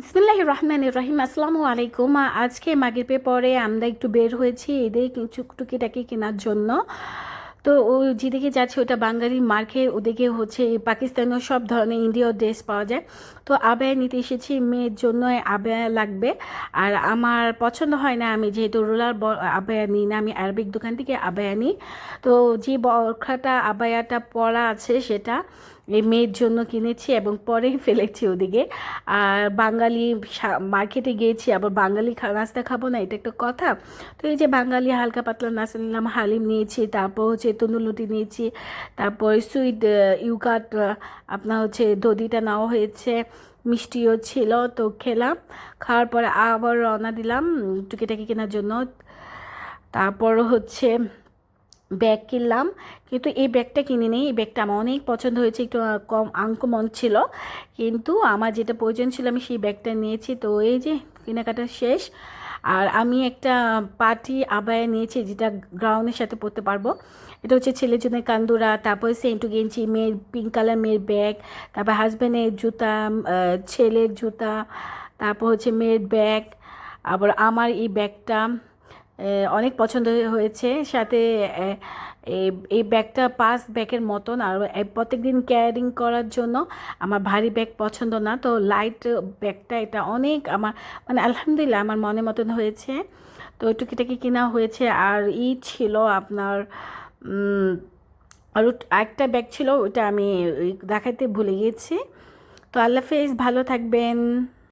বিসমিল্লাহ রহমান রহিম। আসসালামু আলাইকুম। আজকে মাগরিবে পরে আমরা একটু বের হয়েছি এদের কিছু টুকিটাকি কেনার জন্য। তো ও যেদিকে যাচ্ছে ওটা বাঙালি মার্কে ওদিকে হচ্ছে পাকিস্তানেও সব ধরনের ইন্ডিয় ড্রেস পাওয়া যায়। তো আবায়া নিতে এসেছি, মেয়ের জন্য আবায়া লাগবে। আর আমার পছন্দ হয় না, আমি যেহেতু রোলার ব আবায়া নিই না, আমি আরবিক দোকান থেকে আবায়া নিই। তো যে বরখাটা আবায়াটা পরা আছে সেটা এই মেয়ের জন্য কিনেছি এবং পরেই ফেলেছি ওদিকে। আর বাঙালি মার্কেটে গিয়েছি, আবার বাঙালি নাস্তা খাব না, এটা একটা কথা। তো এই যে বাঙালি হালকা পাতলা নাস্তা নিলাম, হালিম নিয়েছি, তারপর হচ্ছে তন্দুলুটি নিয়েছি, তারপর সুইট ইউকাট আপনার হচ্ছে দধিটা নেওয়া হয়েছে, মিষ্টিও ছিল, তো খেলাম। খাওয়ার পরে আবার রওনা দিলাম টুকিটাকি কেনার জন্য। তারপর হচ্ছে ব্যাগ কিনলাম, কিন্তু এই ব্যাগটা কিনে নেই। এই ব্যাগটা আমার অনেক পছন্দ হয়েছে, একটু কম আঙ্কমন ছিল। কিন্তু আমার যেটা প্রয়োজন ছিল, আমি সেই ব্যাগটা নিয়েছি। তো এই যে, কেনাকাটা শেষ। আর আমি একটা পার্টি আবায়া নিয়েছি, যেটা গ্রাউন্ডের সাথে পরতে পারব। এটা হচ্ছে ছেলের জন্য কান্দুরা, তারপর সেন্টু গেঞ্জি, মেয়ের পিঙ্ক কালার মেয়ের ব্যাগ, তারপর হাজব্যান্ডের জুতা ছেলের জুতা, তারপর হচ্ছে মেয়ের ব্যাগ। আবার আমার এই ব্যাগটা অনেক পছন্দ হয়েছে। সাথে এই ব্যাগটা পাঁচ ব্যাগের মতন। আর প্রত্যেক দিন ক্যারিং করার জন্য আমার ভারী ব্যাগ পছন্দ না। তো লাইট ব্যাগটা এটা অনেক আমার মানে আলহামদুলিল্লাহ আমার মনের মতন হয়েছে। তো টুকিটাকি কেনা হয়েছে। আর ই ছিল আপনার আর একটা ব্যাগ ছিল, ওটা আমি দেখাতে ভুলে গেছি তো আল্লাহ হাফেজ, ভালো থাকবেন।